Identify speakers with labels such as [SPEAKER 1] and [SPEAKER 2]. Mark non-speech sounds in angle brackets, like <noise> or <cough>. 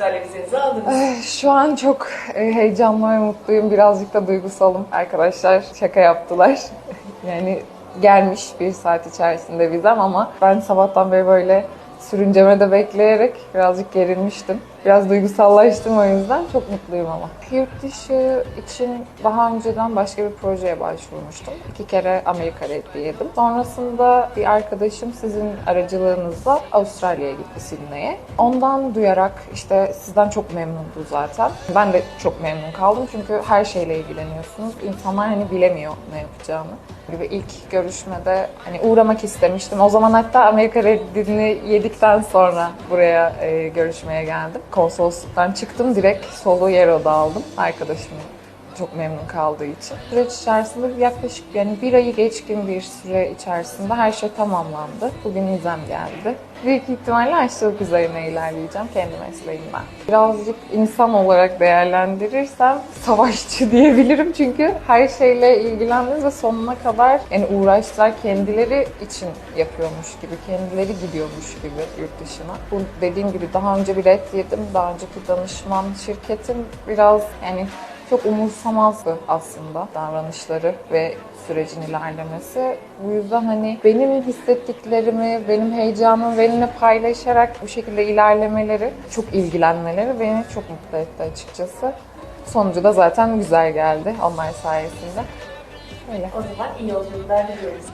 [SPEAKER 1] Avustralya vizenizi aldınız.
[SPEAKER 2] Eh, Şu an çok e, heyecanlı ve mutluyum. Birazcık da duygusalım. Arkadaşlar şaka yaptılar. <laughs> Yani gelmiş bir saat içerisinde vizem ama ben sabahtan beri böyle sürüncemede bekleyerek birazcık gerilmiştim. Biraz duygusallaştım o yüzden. Çok mutluyum ama. Yurt dışı için daha önceden başka bir projeye başvurmuştum. İki kere Amerika reddi yedim. Sonrasında bir arkadaşım sizin aracılığınızla Avustralya'ya gitti Sydney'e. Ondan duyarak işte sizden çok memnundu zaten. Ben de çok memnun kaldım çünkü her şeyle ilgileniyorsunuz. İnsanlar hani bilemiyor ne yapacağını. Gibi ilk görüşmede hani uğramak istemiştim. O zaman hatta Amerika reddini yedikten sonra buraya e, görüşmeye geldim. Konsolosluktan çıktım direkt solo yer oda aldım. Arkadaşım çok memnun kaldığı için. Süreç içerisinde yaklaşık yani bir ayı geçkin bir süre içerisinde her şey tamamlandı. Bugün vizem geldi. Büyük ihtimalle aşçılık üzerine ilerleyeceğim kendi mesleğimden. Birazcık insan olarak değerlendirirsem savaşçı <laughs> diyebilirim çünkü her şeyle ilgilendim ve sonuna kadar yani uğraştılar kendileri için yapıyormuş gibi, kendileri gidiyormuş gibi yurt dışına. Bu dediğim gibi daha önce bir red yedim. Daha önceki danışman şirketim biraz yani çok umursamazdı aslında davranışları ve sürecin ilerlemesi. Bu yüzden hani benim hissettiklerimi, benim heyecanımı benimle paylaşarak bu şekilde ilerlemeleri, çok ilgilenmeleri beni çok mutlu etti açıkçası. Sonucu da zaten güzel geldi onlar sayesinde. Öyle.
[SPEAKER 1] O zaman iyi yolculuklar diliyoruz.